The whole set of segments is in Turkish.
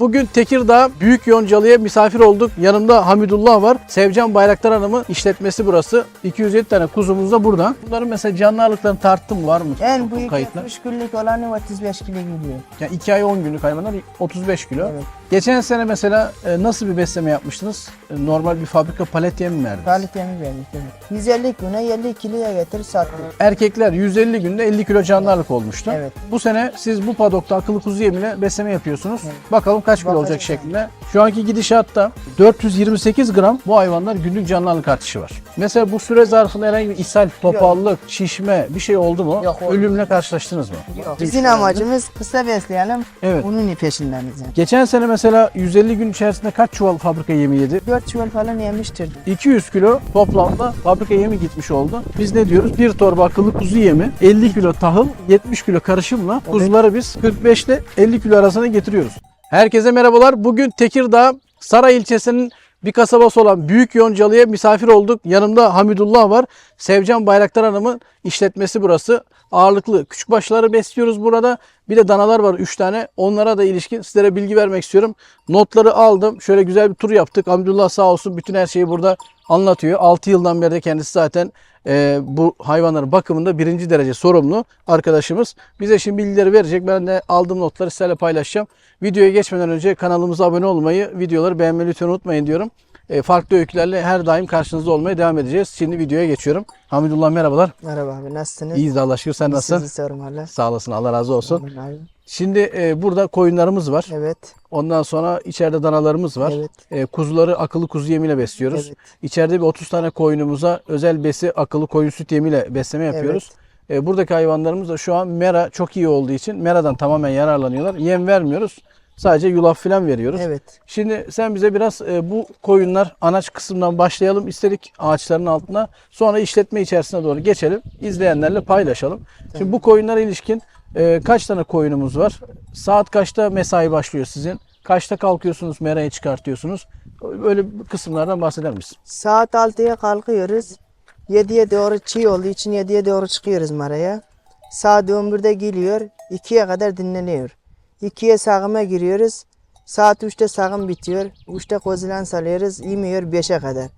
Bugün Tekirdağ Büyük Yoncalı'ya misafir olduk. Yanımda Hamidullah var. Sevcan Bayraktar Hanım'ın işletmesi burası. 207 tane kuzumuz da burada. Bunların mesela canlı ağırlıklarını tarttın mı? Var mı? En büyük kayıtlar. 70 günlük olanı 35 kilo gidiyor. Yani 2 ay 10 günlük hayvanlar 35 kilo. Evet. Geçen sene mesela e, nasıl bir besleme yapmıştınız? E, Normal bir fabrika palet yemi mi verdiniz? Kalitemi verdik evet. 150 güne 50 kiloya getir sattık. Erkekler 150 günde 50 kilo canlı ağırlık olmuştu. Evet. Bu sene siz bu padokta akıllı kuzu yemine besleme yapıyorsunuz. Bakalım kaç kilo Bakacağız olacak yani. şeklinde. Şu anki gidişatta 428 gram bu hayvanlar günlük canlı ağırlık artışı var. Mesela bu süre zarfında herhangi bir ishal, topallık, şişme bir şey oldu mu? Yok. Ölümle karşılaştınız mı? Bizim amacımız kısa besleyelim. Evet. Bunun peşindeniz yani. Geçen sene mesela 150 gün içerisinde kaç çuval fabrika yemi yedi? 4 çuval falan yemiştir. 200 kilo toplamda fabrika yemi gitmiş oldu. Biz ne diyoruz? Bir torba akıllı kuzu yemi, 50 kilo tahıl, 70 kilo karışımla kuzuları biz 45 ile 50 kilo arasına getiriyoruz. Herkese merhabalar. Bugün Tekirdağ Saray ilçesinin bir kasabası olan Büyük Yoncalı'ya misafir olduk. Yanımda Hamidullah var. Sevcan Bayraktar Hanım'ın işletmesi burası. Ağırlıklı küçük başları besliyoruz burada. Bir de danalar var 3 tane. Onlara da ilişkin sizlere bilgi vermek istiyorum. Notları aldım. Şöyle güzel bir tur yaptık. Hamidullah sağ olsun bütün her şeyi burada anlatıyor. 6 yıldan beri de kendisi zaten e, bu hayvanların bakımında birinci derece sorumlu arkadaşımız. Bize şimdi bilgileri verecek. Ben de aldığım notları sizlerle paylaşacağım. Videoya geçmeden önce kanalımıza abone olmayı, videoları beğenmeyi lütfen unutmayın diyorum. E, farklı öykülerle her daim karşınızda olmaya devam edeceğiz. Şimdi videoya geçiyorum. Hamidullah merhabalar. Merhaba abi nasılsınız? İyiyiz Allah şükür. Sen nasılsın? Sizi sormalı. Sağ olasın. Allah razı olsun. Abi. Şimdi e, burada koyunlarımız var. Evet. Ondan sonra içeride danalarımız var. Evet. E, kuzuları akıllı kuzu yemiyle besliyoruz. Evet. İçeride bir 30 tane koyunumuza özel besi akıllı koyun süt yemiyle besleme yapıyoruz. E, buradaki hayvanlarımız da şu an mera çok iyi olduğu için meradan tamamen yararlanıyorlar. Yem vermiyoruz. Sadece yulaf falan veriyoruz. Evet. Şimdi sen bize biraz e, bu koyunlar anaç kısmından başlayalım istedik ağaçların altına. Sonra işletme içerisine doğru geçelim. İzleyenlerle paylaşalım. Şimdi bu koyunlara ilişkin e, kaç tane koyunumuz var? Saat kaçta mesai başlıyor sizin? Kaçta kalkıyorsunuz, merayı çıkartıyorsunuz? Böyle kısımlardan bahseder misin? Saat 6'ya kalkıyoruz. 7'ye doğru çiğ olduğu için 7'ye doğru çıkıyoruz maraya. Saat 11'de geliyor. 2'ye kadar dinleniyor. 2'ye sağıma giriyoruz. Saat 3'te sağım bitiyor. 3'te kozulan salıyoruz. İmiyor 5'e kadar.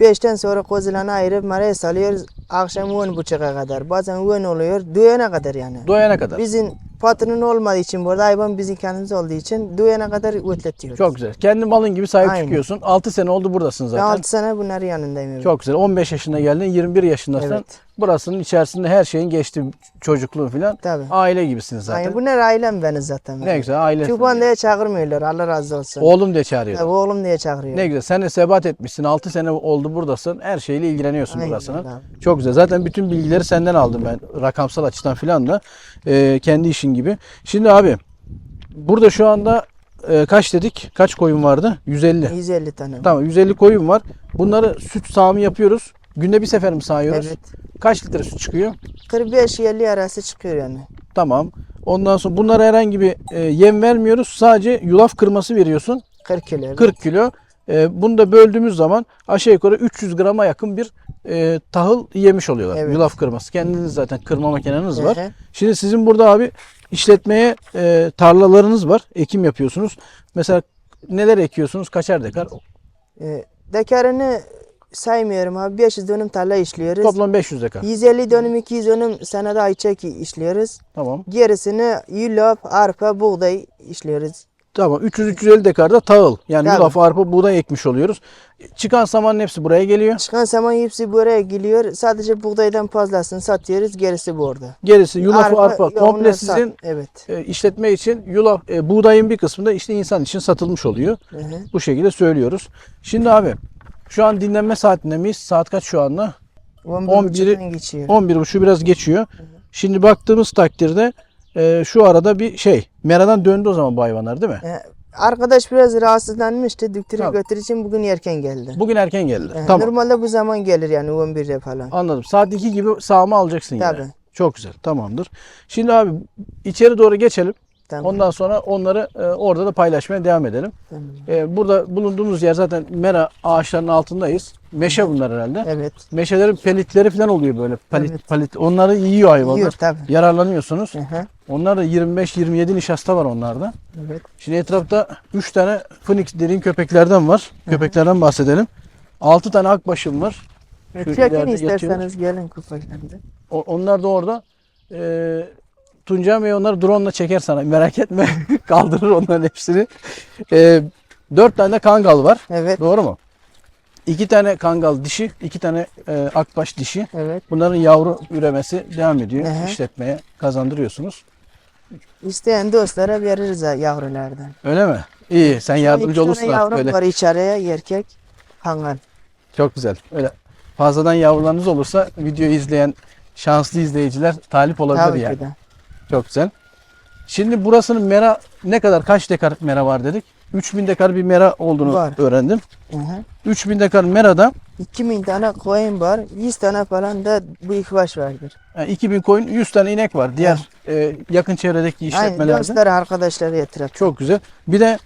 5'ten sonra kozulanı ayırıp maraya salıyoruz. Akşam 10.30'a kadar. Bazen 10 oluyor. Duyana kadar yani. Doyana kadar. Bizim patronun olmadığı için burada hayvan bizim kendimiz olduğu için duyana kadar ötletiyoruz. Çok güzel. Kendi malın gibi sahip Aynen. çıkıyorsun. 6 sene oldu buradasın Ben zaten. 6 sene bunların yanındayım. Çok güzel. 15 yaşında geldin, 21 yaşındasın. Evet. Burasının içerisinde her şeyin geçti. Çocukluğun filan. Tabii. Aile gibisiniz zaten. Aynen, bunlar ailem beni zaten. Ne güzel aile. Çupan diye çağırmıyorlar. Allah razı olsun. Oğlum diye çağırıyor. Tabii oğlum diye çağırıyor. Ne güzel. Sen de sebat etmişsin. 6 sene oldu buradasın. Her şeyle ilgileniyorsun Aynen burasının. abi. Çok güzel. Zaten bütün bilgileri senden aldım ben. Rakamsal açıdan filan da. Ee, kendi işin gibi. Şimdi abi burada şu anda e, kaç dedik? Kaç koyun vardı? 150. 150 tane. Tamam 150 koyun var. Bunları süt sağımı yapıyoruz. Günde bir sefer mi sağıyoruz? Evet. Kaç litre süt çıkıyor? 45-50 arası çıkıyor yani. Tamam. Ondan sonra bunlara herhangi bir e, yem vermiyoruz. Sadece yulaf kırması veriyorsun. 40 kilo. evet. 40 kilo. E, bunu da böldüğümüz zaman aşağı yukarı 300 grama yakın bir e, tahıl yemiş oluyorlar. Evet. Yulaf kırması. Kendiniz zaten kırma makineniz var. Hı hı. Şimdi sizin burada abi işletmeye e, tarlalarınız var. Ekim yapıyorsunuz. Mesela neler ekiyorsunuz? Kaçer dekar? Ee, dekarını saymıyorum abi. 500 dönüm tarla işliyoruz. Toplam 500 dekar. 150 dönüm 200 dönüm senede ayçiçek işliyoruz. Tamam. Gerisini yulaf, arpa, buğday işliyoruz. Tamam 300-350 dekarda tahıl. Yani Tabii. yulaf, arpa, buğday ekmiş oluyoruz. Çıkan samanın hepsi buraya geliyor. Çıkan zaman hepsi buraya geliyor. Sadece buğdaydan fazlasını satıyoruz. Gerisi bu orada. Gerisi yulafı, arpa, yok, komple sat- sizin Evet. e, işletme için yulaf, e, buğdayın bir kısmı da işte insan için satılmış oluyor. Hı hı. Bu şekilde söylüyoruz. Şimdi abi şu an dinlenme saatinde miyiz? Saat kaç şu anda? 11'i geçiyor. 11.30 biraz geçiyor. Şimdi baktığımız takdirde e, şu arada bir şey meradan döndü o zaman bu hayvanlar değil mi? Ee, Arkadaş biraz rahatsızlanmıştı. Doktora Tamam. götür için bugün erken geldi. Bugün erken geldi. Ee, tamam Normalde bu zaman gelir yani 11'de falan. anladım. Saat 2 gibi sağımı alacaksın yine. Tabii. Çok güzel tamamdır. Şimdi abi içeri doğru geçelim. Tamam. Ondan sonra onları e, orada da paylaşmaya devam edelim. Tamam. E, burada bulunduğumuz yer zaten mera ağaçlarının altındayız. Meşe bunlar herhalde. Evet. Meşelerin pelitleri falan oluyor böyle. Palit, Evet. palit. Onları yiyor hayvanlar. Yiyor tabii. Yararlanıyorsunuz. Hı. Onlar da 25-27 nişasta var onlarda. Evet. Şimdi etrafta 3 tane Phoenix dediğin köpeklerden var. Köpeklerden bahsedelim. 6 tane akbaşım var. Çekin isterseniz gelin kupaklarında. O- onlar da orada. Ee, Tuncay Bey onları drone ile çeker sana. Merak etme. Kaldırır onların hepsini. Ee, 4 tane kangal var. Evet. Doğru mu? 2 tane kangal dişi, 2 tane e, akbaş dişi. Evet. Bunların yavru üremesi devam ediyor. Aha. İşletmeye kazandırıyorsunuz. İsteyen dostlara veririz yavrulardan. Öyle mi? İyi. Sen yardımcı İki olursun artık yavrum öyle. var içeriye erkek. Hangan. Çok güzel. Öyle fazladan yavrularınız olursa videoyu izleyen şanslı izleyiciler talip olabilir Tabii yani. ki de. Çok güzel. Şimdi burasının mera ne kadar kaç dekar mera var dedik? 3000 dekar bir mera olduğunu Var. öğrendim. Hı hı. 3000 dekar merada 2000 tane koyun var. 100 tane falan da bu ikbaş vardır. yani 2000 koyun 100 tane inek var. Diğer e, yakın çevredeki Aynı işletmelerde. dostlar arkadaşları etraf. Çok güzel. Bir de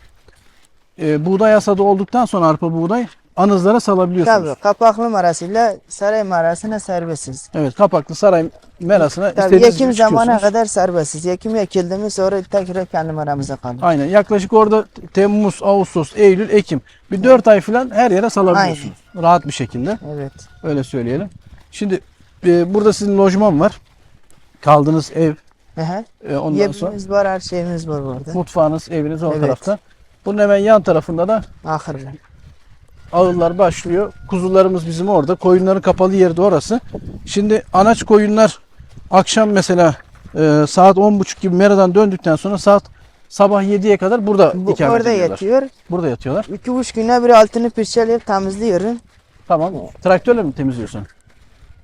e, buğday hasadı olduktan sonra arpa buğday anızlara salabiliyorsunuz. Tabii kapaklı marasıyla saray marasına serbestsiz. Evet kapaklı saray merasına Tabii istediğiniz gibi zamana kadar serbestsiz. Yekim ekildi mi sonra tekrar kendi maramıza kalır. Aynen. Yaklaşık orada Temmuz, Ağustos, Eylül, Ekim bir 4 ay falan her yere salabiliyorsunuz. Rahat bir şekilde. Evet. Öyle söyleyelim. Şimdi e, burada sizin lojman var. Kaldığınız ev. Hı. E, ondan sonra Yemimiz var, her şeyimiz var burada. mutfağınız, eviniz o Evet. tarafta. Bunun hemen yan tarafında da Ahırlı. Ağıllar başlıyor. Kuzularımız bizim orada. Koyunların kapalı yeri de orası. Şimdi anaç koyunlar akşam mesela e, saat 10.30 gibi meradan döndükten sonra saat sabah 7'ye kadar burada Bu, ikamet orada ediyorlar. yatıyor. Burada yatıyorlar. İki üç güne bir altını fırçalayıp temizliyorum. Tamam. Traktörle mi temizliyorsun?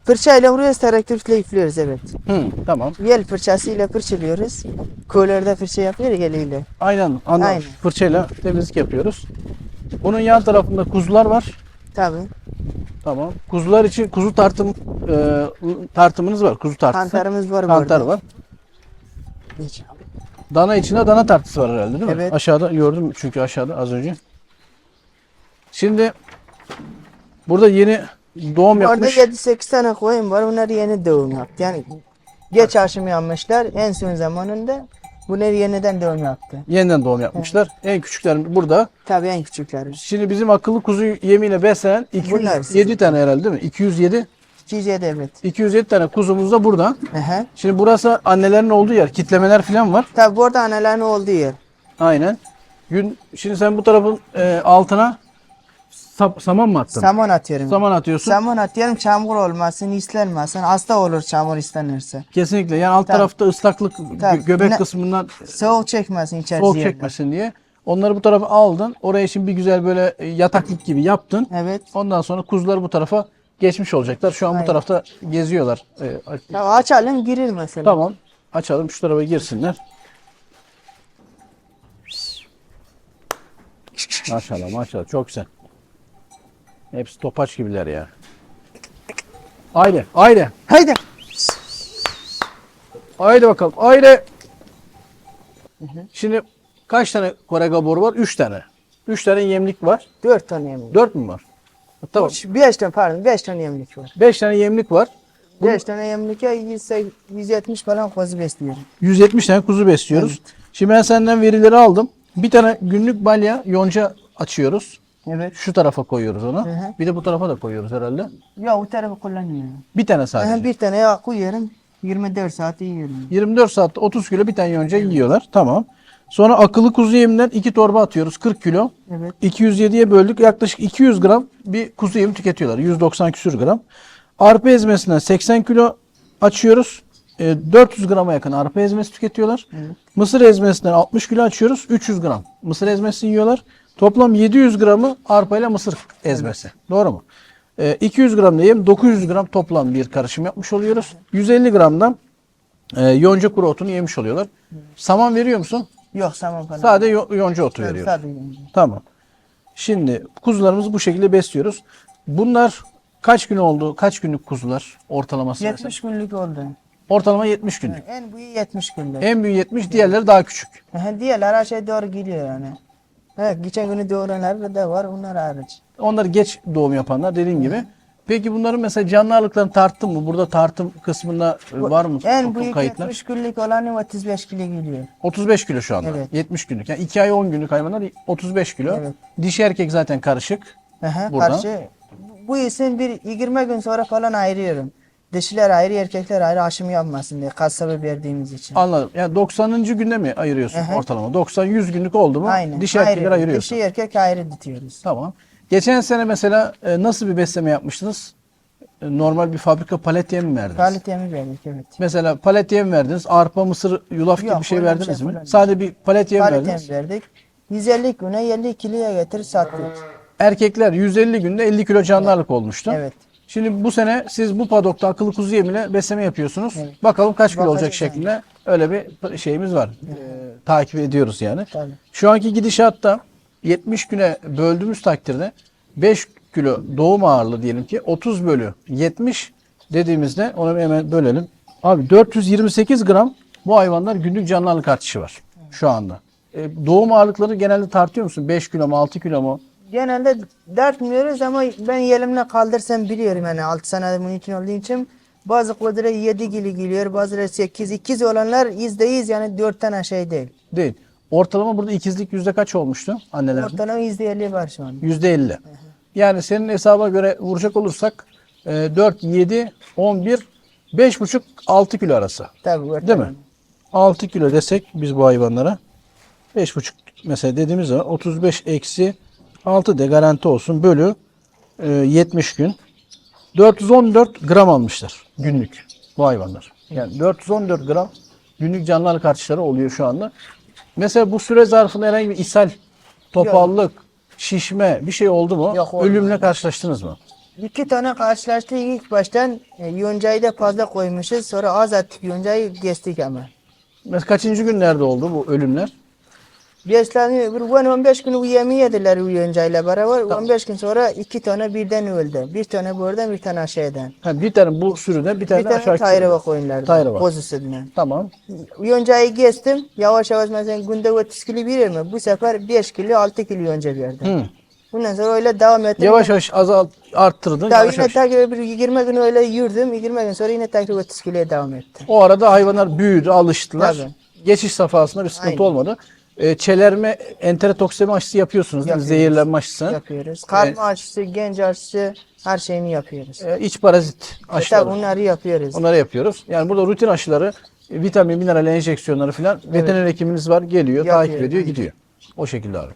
Fırçayla vuruyoruz, traktörle üflüyoruz evet. Hı, tamam. Yel fırçasıyla fırçalıyoruz. Köylerde fırça yapıyor ya eliyle. Aynen. Anla, Aynen. Fırçayla temizlik yapıyoruz. Bunun yan tarafında kuzular var. Tabii. Tamam. Kuzular için kuzu tartım e, tartımınız var. Kuzu tartısı. Kantarımız var Kantar var. Hiç. Dana içinde dana tartısı var herhalde değil mi? Evet. Aşağıda gördüm çünkü aşağıda az önce. Şimdi burada yeni doğum Orada yapmış. 7-8 tane koyun var. Bunlar yeni doğum yaptı. Yani geç aşım yapmışlar. En son zamanında bunlar yeniden doğum yaptı. Yeniden doğum yapmışlar. En küçükler burada. Tabii en küçükleri. Şimdi bizim akıllı kuzu yemiyle beslenen Bunlar 207 tane herhalde değil mi? 207 207 evet. 207 tane kuzumuz da burada. Aha. Şimdi burası annelerin olduğu yer. Kitlemeler falan var. Tabii burada annelerinin olduğu yer. Aynen. Gün şimdi sen bu tarafın e, altına sap, saman mı attın? Saman atıyorum. Saman atıyorsun. Saman atıyorum çamur olmasın, islenmesin. Hasta olur çamur islenirse. Kesinlikle. Yani alt Tabii. tarafta ıslaklık Tabii. göbek Ne- kısmından Soğuk çekmesin içerisi soğuk yerler. çekmesin diye. Onları bu tarafa aldın. Oraya şimdi bir güzel böyle e, yataklık gibi yaptın. Evet. Ondan sonra kuzular bu tarafa geçmiş olacaklar. Şu an bu Aynen. tarafta geziyorlar. E, a- Tabii açalım girir mesela. tamam. Açalım şu tarafa girsinler. Maşallah maşallah çok güzel. Hepsi topaç gibiler ya. Haydi haydi. Haydi. Haydi bakalım. Haydi. Şimdi kaç tane korega boru var? 3 tane. 3 tane yemlik var. Dört tane yemlik. 4 mü var? Tamam. Üç- Beş tane pardon beş tane yemlik var. 5 tane yemlik var. Bu- Beş tane yemlike 100, 170 falan kuzu besliyorum. 170 tane kuzu besliyoruz. Şimdi ben senden verileri aldım. Bir tane günlük balya yonca açıyoruz. Evet. Şu tarafa koyuyoruz onu. Hı hı. Bir de bu tarafa da koyuyoruz herhalde. Ya o tarafı kullanmıyorum. Bir tane sadece. Aha, bir tane ya koyuyorum. 24 saat yiyorum. 24 saatte 30 kilo bir tane yonca yiyorlar. Tamam. Sonra akıllı kuzu yeminden 2 torba atıyoruz 40 kilo. Evet. 207'ye böldük. Yaklaşık 200 gram bir kuzu yemi tüketiyorlar. 190 küsür gram. Arpa ezmesinden 80 kilo açıyoruz. E, 400 grama yakın arpa ezmesi tüketiyorlar. Mısır ezmesinden 60 kilo açıyoruz. 300 gram mısır ezmesi yiyorlar. Toplam 700 gramı arpa ile mısır ezmesi. Doğru mu? E, 200 gram da yem 900 gram toplam bir karışım yapmış oluyoruz. 150 gramdan e, yonca kuru otunu yemiş oluyorlar. Saman veriyor musun? Yok saman falan. Sade yo- yonca otu Evet, veriyoruz. Sade yemlik. Tamam. Şimdi kuzularımızı bu şekilde besliyoruz. Bunlar kaç gün oldu? Kaç günlük kuzular ortalaması? 70 günlük oldu. Ortalama 70 günlük. En büyüğü 70 günlük. En büyüğü 70, diğerleri daha küçük. Diğerler aşağı doğru gidiyor yani. Evet, geçen günü doğuranlar da var, onlar hariç. Onlar geç doğum yapanlar dediğin gibi. Peki bunların mesela canlı ağırlıklarını tarttın mı? Burada tartım kısmında e, var mı En büyük kayıtlar? 70 günlük olanı 35 kilo geliyor. 35 kilo şu anda. Evet. 70 günlük. Yani 2 ay 10 günlük hayvanlar 35 kilo. Evet. Dişi erkek zaten karışık. Aha, Burada. karşı bu isim bir 20 gün sonra falan ayırıyorum. Dişiler ayrı, erkekler ayrı aşım yapmasın diye kasabı verdiğimiz için. Anladım. Yani 90. günde mi ayırıyorsun Aha. ortalama? 90-100 günlük oldu mu? Aynen. Dişi erkekler ayrı. ayırıyorsun. Dişi erkek ayrı tutuyoruz. Tamam. Geçen sene mesela e, nasıl bir besleme yapmıştınız? E, Normal bir fabrika palet yem mi verdiniz? Kalitemi verdik evet. Mesela palet yem verdiniz. Arpa, mısır, yulaf gibi Yok, bir şey verdiniz şey mi? kullanmadım. Sadece bir palet yem verdiniz. Kalitemi verdik. 150 güne 50 kiloya getir sattık. Erkekler 150 günde 50 kilo canlılık olmuştu. Evet. Şimdi bu sene siz bu padokta akıllı kuzu yemiyle besleme yapıyorsunuz. Bakalım kaç kilo Bakacağız olacak yani. şeklinde öyle bir şeyimiz var. Ee, takip ediyoruz yani. Tabii. Şu anki gidişatta 70 güne böldüğümüz takdirde 5 kilo doğum ağırlığı diyelim ki 30 bölü 70 dediğimizde onu hemen bölelim. Abi 428 gram bu hayvanlar günlük canlı ağırlık artışı var şu anda. Ee, doğum ağırlıkları genelde tartıyor musun? 5 kilo mu 6 kilo mu? Genelde dertmiyoruz ama ben yelimle kaldırsam biliyorum yani 6 sene bunun için olduğu için. Bazı kuzulara 7 kilo geliyor, bazıları 8. İkiz olanlar %100 yani 4'ten aşağı değil. Değil. Ortalama burada ikizlik yüzde kaç olmuştu annelerde? Ortalama %50 var şu an. Yüzde elli. Yani senin hesaba göre vuracak olursak e, 4, 7, 11, 5,5, 6 kilo arası. Tabii Değil ortalama. mi? 6 kilo desek biz bu hayvanlara 5,5 mesela dediğimiz zaman 35 eksi 6 de garanti olsun bölü e, 70 gün. 414 gram almışlar günlük bu hayvanlar. Yani 414 gram günlük canlılık artışları oluyor şu anda. Mesela bu süre zarfında herhangi bir ishal, topallık, şişme bir şey oldu mu? Yok, olmadı. Ölümle karşılaştınız mı? İki tane karşılaştık ilk baştan e, yoncayı da fazla koymuşuz sonra az attık yoncayı geçtik ama. Mesela kaçıncı günlerde oldu bu ölümler? Besleniyor. Bir 15 gün yemeği yediler bu yoncayla beraber. 15 gün sonra iki tane birden öldü. Bir tane buradan bir tane aşağıdan. Ha, bir tane bu sürüde bir tane, Bir tane aşağı Tayrova koyunlardı. Tayrova. Kuzusundan. Tamam. Yoncayı geçtim. Yavaş yavaş mesela günde 30 kilo verir mi? Bu sefer 5 kilo 6 kilo yonca verdim. Hı. Bundan sonra öyle devam ettim. Yavaş yavaş azalt arttırdın. Daha Yavaş yine yavaş. tekrar bir 20 gün öyle yürüdüm. 20 gün sonra yine tekrar 30 kiloya devam ettim. O arada hayvanlar büyüdü, alıştılar. Tabii. Geçiş safhasında bir sıkıntı Aynen. olmadı. E, çelerme, enterotoksemi aşısı yapıyorsunuz değil mi? Yapıyoruz. Zehirlenme aşısı. Yapıyoruz. Karma aşısı, genç aşısı her şeyini yapıyoruz. E, iç parazit E, aşıları. bunları yapıyoruz. Onları yapıyoruz. Yani burada rutin aşıları, e, vitamin, mineral enjeksiyonları falan veteriner hekiminiz var. Geliyor, Yapıyor, takip ediyor, gidiyor. O şekilde abi.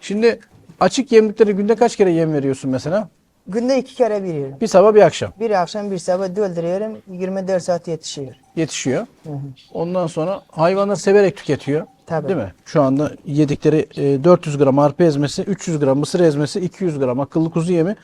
Şimdi açık yemlikleri günde kaç kere yem veriyorsun mesela? Günde iki kere veriyorum. Bir sabah bir akşam Bir akşam bir sabah dolduruyorum. 24 saat yetişiyor. yetişiyor. Hı hı. Ondan sonra hayvanlar severek tüketiyor. Tabii. Değil mi? Şu anda yedikleri e, 400 gram arpa ezmesi, 300 gram mısır ezmesi, 200 gram akıllı kuzu yemi,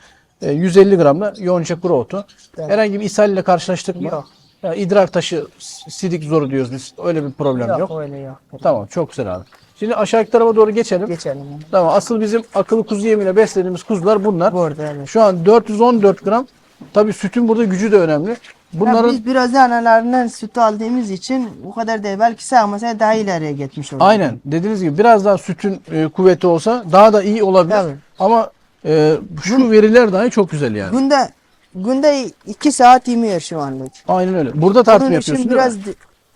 e, 150 gram da yonca kuru otu. Evet. Herhangi bir ishal ile karşılaştık mı? Yok. Yani idrar taşı, sidik zoru diyoruz biz. Öyle bir problem yok. Yok, öyle yok. Tamam çok güzel abi. Şimdi aşağı tarafa doğru geçelim. Geçelim. Tamam asıl bizim akıllı kuzu yemiyle beslediğimiz kuzular bunlar. Burada evet. Şu an 414 gram. Tabii sütün burada gücü de önemli. Bunların... Bunların biz biraz da analarından süt aldığımız için o kadar değil. Belki sağmasa daha ileriye gitmiş olur. Aynen dediğiniz gibi biraz daha sütün e, kuvveti olsa daha da iyi olabilir. Tabii. Ama e, şu veriler dahi çok güzel yani. Günde günde iki saat yemiyor şu anlık. Aynen öyle. Burada tartım Bunun yapıyorsun değil biraz mi?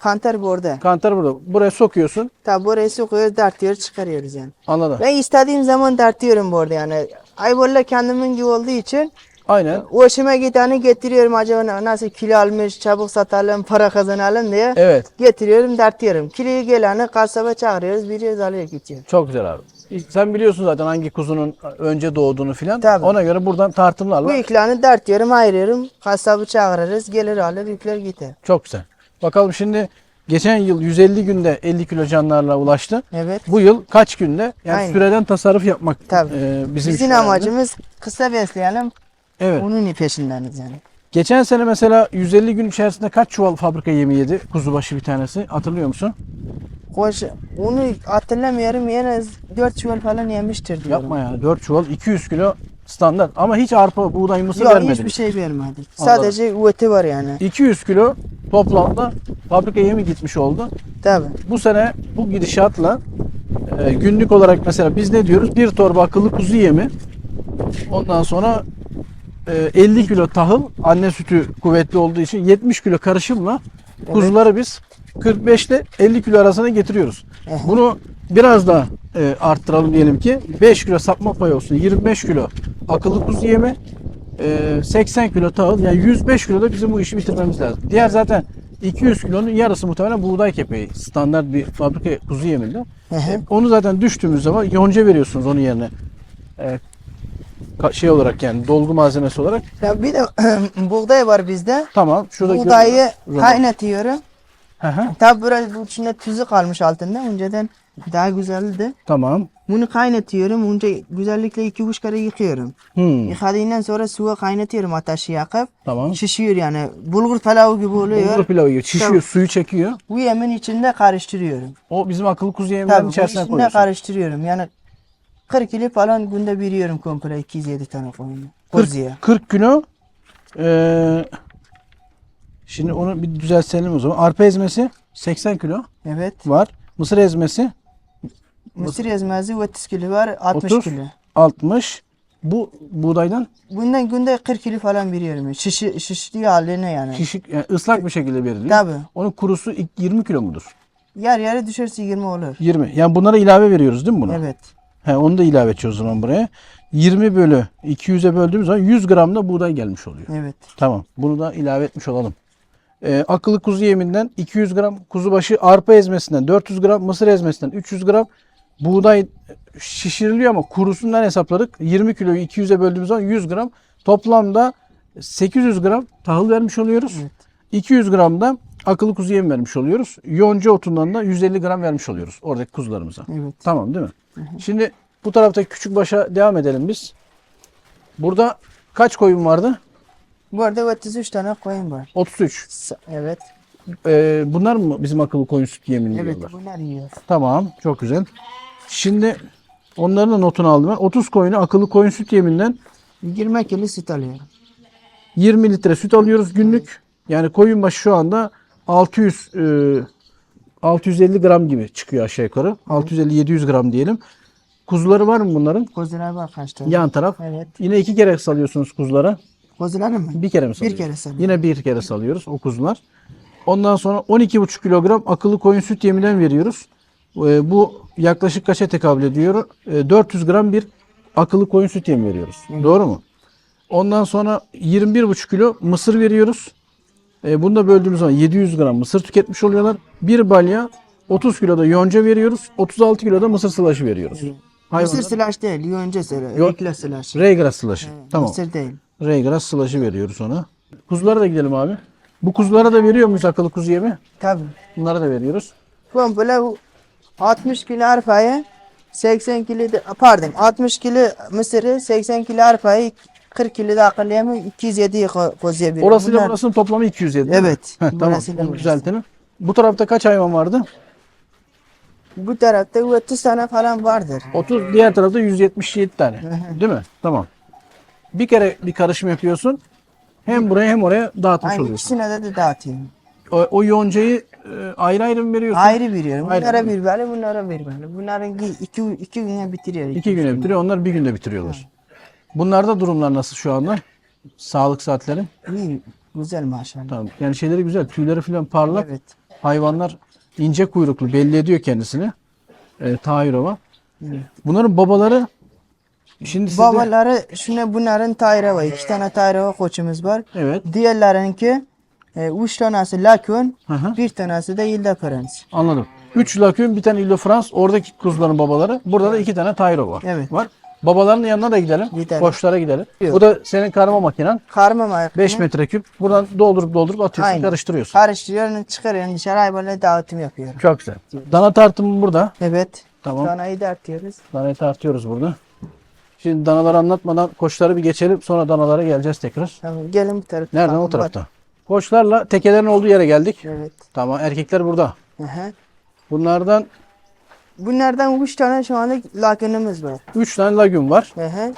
Kantar burada. Kantar burada. Buraya sokuyorsun. Tabi burayı sokuyoruz, dartıyoruz, çıkarıyoruz yani. Anladım. Ben istediğim zaman dartıyorum burada yani. Aybolla kendimin gibi olduğu için Aynen. hoşuma gideni getiriyorum acaba na- nasıl kilo almış, çabuk satalım, para kazanalım diye. Evet. Getiriyorum, dartıyorum. Kiloyu geleni kasaba çağırıyoruz, biriyoruz alıyor gidiyor. Çok güzel abi. Sen biliyorsun zaten hangi kuzunun önce doğduğunu filan. Tabii. Ona göre buradan tartımlarla Bu yüklerini dartıyorum, ayırıyorum. Kasabı çağırırız, gelir alır, yükler gider. çok güzel. Bakalım şimdi geçen yıl 150 günde 50 kilo canlarla ulaştı. Evet. Bu yıl kaç günde? Yani Aynen. süreden tasarruf yapmak Tabii. e, bizim, Bizim önemli. amacımız kısa besleyelim, Evet. onun peşindeniz yani. Geçen sene mesela 150 gün içerisinde kaç çuval fabrika yemi yedi? Kuzubaşı bir tanesi. Hatırlıyor musun? Hoş, onu hatırlamıyorum, en az 4 çuval falan yemiştir diyorum. Yapma ya. 4 çuval 200 kilo standart. Ama hiç arpa, buğday, mısır Yok vermedin. hiçbir şey vermedik. Sadece uvveti var yani. 200 kilo toplamda fabrika yemi gitmiş oldu. Tabii. Bu sene bu gidişatla e, günlük olarak mesela biz ne diyoruz? Bir torba akıllı kuzu yemi. Ondan sonra e, 50 kilo tahıl anne sütü kuvvetli olduğu için 70 kilo karışımla kuzuları biz 45 ile 50 kilo arasına getiriyoruz. Evet. Bunu biraz da e, arttıralım diyelim ki 5 kilo sapma payı olsun 25 kilo akıllı kuzu yemi e, 80 kilo tahıl yani 105 kilo da bizim bu işi bitirmemiz lazım. Diğer zaten 200 kilonun yarısı muhtemelen buğday kepeği. Standart bir fabrika kuzu yeminde. Hı hı. E, Onu zaten düştüğümüz zaman yonca veriyorsunuz onun yerine. E, ka- şey olarak yani dolgu malzemesi olarak. Ya bir de buğday var bizde. Tamam. Şurada Buğdayı kaynatıyorum. Tabi biraz bu içinde tuzu kalmış altında. Önceden daha güzeldi. Tamam. Bunu kaynatıyorum. Önce güzellikle iki üç kere yıkıyorum. Hmm. Yıkadığından sonra suya kaynatıyorum ateşi yakıp. Tamam. Şişiyor yani. Bulgur pilavı gibi oluyor. Bulgur pilavı gibi şişiyor, Tamam. suyu çekiyor. Bu yemin içinde karıştırıyorum. O bizim akıllı kuzu yeminin Tabii içerisine içinde koyuyorsun. karıştırıyorum. Yani 40 kilo falan günde veriyorum komple 207 tane koyunu. 40, Kuzuya. 40 kilo. Ee, şimdi onu bir düzeltelim o zaman. Arpa ezmesi 80 kilo Evet. var. Mısır ezmesi Mısır ezmesi 30 kilo var 60 30. kilo. 60. Bu buğdaydan Bundan günde 40 kilo falan veriyorum. Şişi, şiştiği haline yani. şişik, yani ıslak bir şekilde veriliyor. Tabii. Onun kurusu ilk 20 kilo mudur? Yer yere düşerse 20 olur. 20. Yani bunlara ilave veriyoruz değil mi buna? Evet. He, onu da ilave edeceğiz o zaman buraya. 20 bölü 200'e böldüğümüz zaman 100 gram da buğday gelmiş oluyor. Evet. Tamam. Bunu da ilave etmiş olalım. Ee, akıllı kuzu yeminden 200 gram kuzu başı arpa ezmesinden 400 gram mısır ezmesinden 300 gram buğday şişiriliyor ama kurusundan hesapladık. 20 kiloyu 200'e böldüğümüz zaman 100 gram toplamda 800 gram tahıl vermiş oluyoruz. Evet. 200 gram da akıllı kuzu yem vermiş oluyoruz. Yonca otundan da 150 gram vermiş oluyoruz oradaki kuzularımıza. Evet. Tamam değil mi? Şimdi bu taraftaki küçük başa devam edelim biz. Burada kaç koyun vardı? Bu arada 33 tane koyun var. 33. S- Evet. Ee, bunlar mı bizim akıllı koyun süt yemini Evet diyorlar? bunlar yiyor. Tamam çok güzel. Şimdi onların da notunu aldım ben. 30 koyunu akıllı koyun süt yeminden 20 kilo süt alıyorum. 20 litre süt alıyoruz günlük. Yani koyun başı şu anda 600 e, 650 gram gibi çıkıyor aşağı yukarı. 650-700 gram diyelim. Kuzuları var mı bunların? Kozular var kaç tane? Yan taraf. Evet. Yine iki kere salıyorsunuz kuzulara. Kozular mı? Bir kere mi salıyoruz? kere salıyoruz. Yine bir kere salıyoruz o kuzular. Ondan sonra 12,5 kilogram akıllı koyun süt yeminden veriyoruz. Ee, bu yaklaşık kaça tekabül ediyor? Ee, 400 gram bir akıllı koyun süt yemi veriyoruz. Doğru mu? Ondan sonra 21,5 kilo mısır veriyoruz. Ee, bunu da böldüğümüz zaman 700 gram mısır tüketmiş oluyorlar. Bir balya 30 kilo da yonca veriyoruz. 36 kilo da mısır sılaşı veriyoruz. Hayvanlar- Mısır slash değil. Yonca. Yok. Ekle slash. Reygras sılaşı. Tamam. Mısır değil. Reygras sılaşı veriyoruz ona. Kuzulara da gidelim abi. Bu kuzulara da veriyor muyuz akıllı kuzu yemi? Tabii. Bunlara da veriyoruz. Komple 60 kilo arpayı 80 kilo de, pardon 60 kilo mısırı 80 kilo arpayı 40 kilo da akıllıyamı 207 ko- kozuya bir. Orasıyla Bunlar- burasının toplamı 207. değil mi? Evet, Heh, tamam. düzeltelim. Bu tarafta kaç hayvan vardı? Bu tarafta 30 tane falan vardır. 30. Diğer tarafta 177 tane. Değil mi? Tamam. Bir kere bir karışım yapıyorsun. Hem buraya hem oraya dağıtmış Aynı oluyorsun. ikisine de, de dağıtıyorum. O, o yoncayı e, ayrı ayrı mı veriyorsun? Ayrı veriyorum. Ayrı. Bunlara bir böyle, bunlara bir böyle. Bunların iki, iki güne bitiriyor. İki güne bitiriyor. Onlar bir günde bitiriyorlar. Bunlarda durumlar nasıl şu anda? Sağlık saatleri. İyi, güzel maşallah. Tamam. Yani şeyleri güzel. Tüyleri falan parlak. Evet. Hayvanlar ince kuyruklu belli ediyor kendisini. E, Tahirova. Bunların babaları şimdi sizde Babaları şuna bunların tayra var. İki tane tayra koçumuz var. evet Diğerlerinki e, üç tanesi lakon, Hı hı. bir tanesi de Hilda Prens. anladım. 3 lakün bir tane Ile France oradaki kuzuların babaları. Burada da iki tane Tahirova var. Evet. var. Babaların yanına da gidelim. Gidelim. Koçlara gidelim. Yok. Bu da senin karma makinen. Karma ayak. 5 metreküp. Buradan doldurup doldurup atıyorsun, Aynen. karıştırıyorsun. Karıştırıyorum, çıkarıyorum dışarı hayvanlara dağıtım yapıyorum. Çok güzel. Dana tartımı burada. Evet. Tamam. Danayı da atıyoruz. Danayı tartıyoruz burada. Şimdi danaları anlatmadan koçları bir geçelim. Sonra danalara geleceğiz tekrar. Tamam gelin bu tarafa. Nereden o Bakın, tarafta? Koçlarla tekelerin olduğu yere geldik. Evet. Tamam erkekler burada. Hı. Bunlardan Bunlardan üç tane şu anda lakonumuz var. 3 tane lagün var. Hı.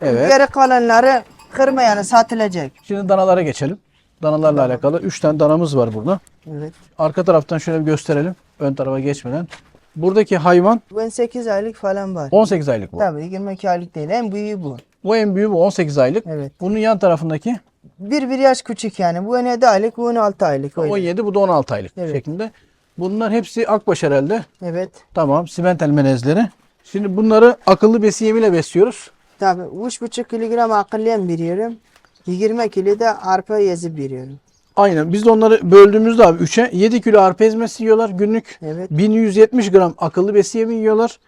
Evet. Geri kalanları kırmayanı satılacak. Şimdi danalara geçelim. Danalarla alakalı 3 tane danamız var burada. Evet. Arka taraftan şöyle bir gösterelim. Ön tarafa geçmeden. Buradaki hayvan Bu 8 aylık falan var. 18 aylık bu. Tabii 22 aylık değil. En büyüğü bu. Bu en büyüğü bu 18 aylık. Evet. Bunun yan tarafındaki Bir bir yaş küçük yani. Bu 17 aylık, bu 16 aylık. Öyle. 17 bu da 16 aylık Evet. şeklinde. Bunlar hepsi akbaş herhalde. Evet. Tamam simental melezleri. Şimdi bunları akıllı besi yemiyle besliyoruz. Tabii 3,5 kilogram akıllı yem veriyorum. 20 kilo da arpa yezi veriyorum. Aynen biz de onları böldüğümüzde abi 3'e 7 kilo arpa ezmesi yiyorlar günlük. Evet. 1170 gram akıllı besi yemi yiyorlar.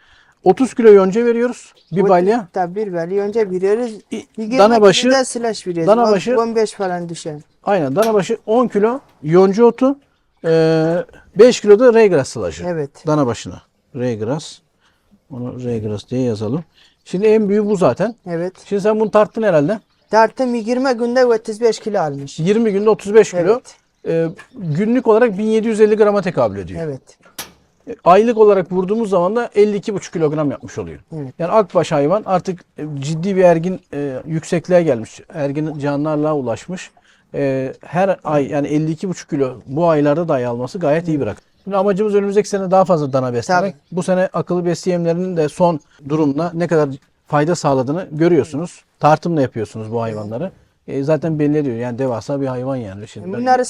30 kilo yonca veriyoruz bir balya. Tabii bir bali önce veriyoruz. 20 dana başı- da slash veriyoruz. dana başı- 15 falan düşen. Aynen dana başı 10 kilo yonca otu. eee, 5 kilo da reygras sılacı. Evet. Dana başına. Reygras. Onu reygras diye yazalım. Şimdi en büyüğü bu zaten. Evet. Şimdi sen bunu tarttın herhalde. Tartım 20 günde 35 kilo almış. 20 günde 35 kilo. Evet. Eee, günlük olarak 1750 grama tekabül ediyor. Evet. Aylık olarak vurduğumuz zaman da 52,5 kilogram yapmış oluyor. Evet. Yani akbaş hayvan artık e, ciddi bir ergin e, yüksekliğe gelmiş. Ergin canlarla ulaşmış. E, her ay yani 52,5 kilo bu aylarda dahi alması gayet iyi bir rakam. Şimdi amacımız önümüzdeki sene daha fazla dana beslemek. Bu sene akıllı besi yemlerinin de son durumda ne kadar fayda sağladığını görüyorsunuz. Tartımla yapıyorsunuz bu hayvanları. E, zaten belli ediyor. Yani devasa bir hayvan yani. Şimdi ben- Bunları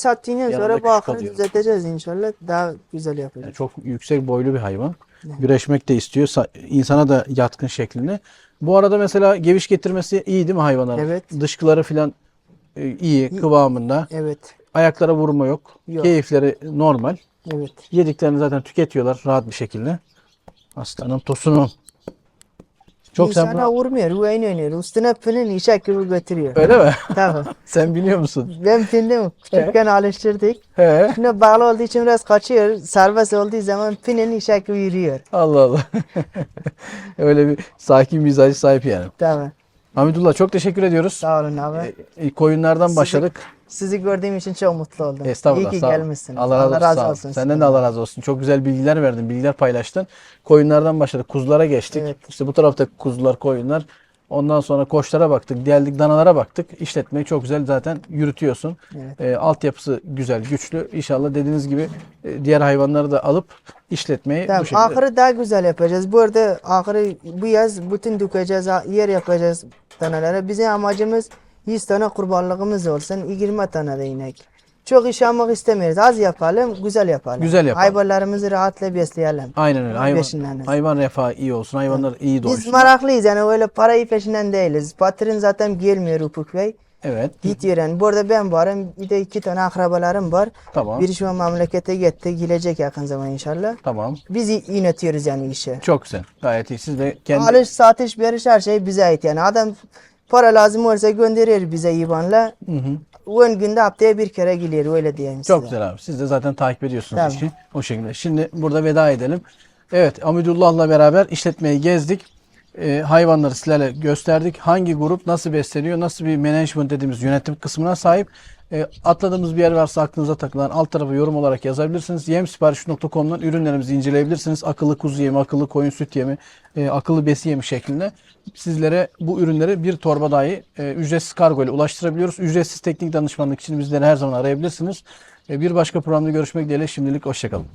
yanında sonra bu alıyorum. düzelteceğiz inşallah. Daha güzel yapacağız. Yani çok yüksek boylu bir hayvan. Güreşmek de istiyor. Sa- insana da yatkın şeklinde. Bu arada mesela geviş getirmesi iyi değil mi hayvanların? Evet. Dışkıları falan e, iyi, kıvamında. Evet. Ayaklara vurma yok. Yok. Keyifleri normal. Evet. Yediklerini zaten tüketiyorlar rahat bir şekilde. Aslanım tosunum. Çok sen İnsana buna- vurmuyor, oyun oynuyor. Üstüne pinin işe gibi götürüyor. Öyle mi? Tabii. sen biliyor musun? Ben pindim. Küçükken alıştırdık. He. Şimdi bağlı olduğu için biraz kaçıyor. Serbest olduğu zaman pinin işe gibi yürüyor. Allah Allah. Öyle bir sakin mizacı sahip yani. Tamam. Hamidullah çok teşekkür ediyoruz. Sağ olun abi. E, koyunlardan Sizi- başladık. Sizi gördüğüm için çok mutlu oldum. Estağfurullah. İyi ki gelmişsiniz. Allah razı olsun. sağ ol. sizden. Senden de Allah razı olsun. Çok güzel bilgiler verdin. Bilgiler paylaştın. Koyunlardan başladık. Kuzulara geçtik. Evet. İşte bu tarafta kuzular, koyunlar. Ondan sonra koçlara baktık. Geldik danalara baktık. İşletmeyi çok güzel zaten yürütüyorsun. Evet. E, altyapısı güzel, güçlü. İnşallah dediğiniz gibi e, diğer hayvanları da alıp işletmeyi bu Tamam, şekilde. ahırı daha güzel yapacağız. Bu arada ahırı bu yaz bütün dökeceğiz, yer yapacağız tanelere. Bizim amacımız 100 tane kurbanlığımız olsun, 20 tane de inek. Çok iş yapmak istemiyoruz. Az yapalım, güzel yapalım. Güzel yapalım. Hayvanlarımızı rahatla besleyelim. Aynen öyle. Hayvan, Peşinden. hayvan refahı iyi olsun. Hayvanlar iyi Biz doysun. meraklıyız yani öyle parayı peşinden değiliz. Patron zaten gelmiyor Ufuk Bey. Evet. Gidiyor yani. Bu arada ben varım. Bir de iki tane akrabalarım var. Tamam. Biri şu an memlekete gitti. Gelecek yakın zaman inşallah. Tamam. Biz yönetiyoruz yani işi. Çok güzel. Gayet iyi. Siz de kendi Alış, satış, veriş her şey bize ait yani. Adam para lazım olursa gönderir bize IBAN'la. Hı hı. 10 günde haftaya bir kere geliyor öyle diyeyim size. Çok güzel abi. Siz de zaten takip ediyorsunuz Tamam. işi. O şekilde. Şimdi burada veda edelim. Evet Amidullah'la beraber işletmeyi gezdik. Ee, hayvanları sizlerle gösterdik. Hangi grup nasıl besleniyor, nasıl bir management dediğimiz yönetim kısmına sahip. Ee, atladığımız bir yer varsa aklınıza takılan alt tarafa yorum olarak yazabilirsiniz. Yemsipariş.com'dan ürünlerimizi inceleyebilirsiniz. Akıllı kuzu yemi, akıllı koyun süt yemi, e, akıllı besi yemi şeklinde. Sizlere bu ürünleri bir torba dahi e, ücretsiz kargo ile ulaştırabiliyoruz. Ücretsiz teknik danışmanlık için bizleri her zaman arayabilirsiniz. E, bir başka programda görüşmek dileğiyle şimdilik hoşçakalın.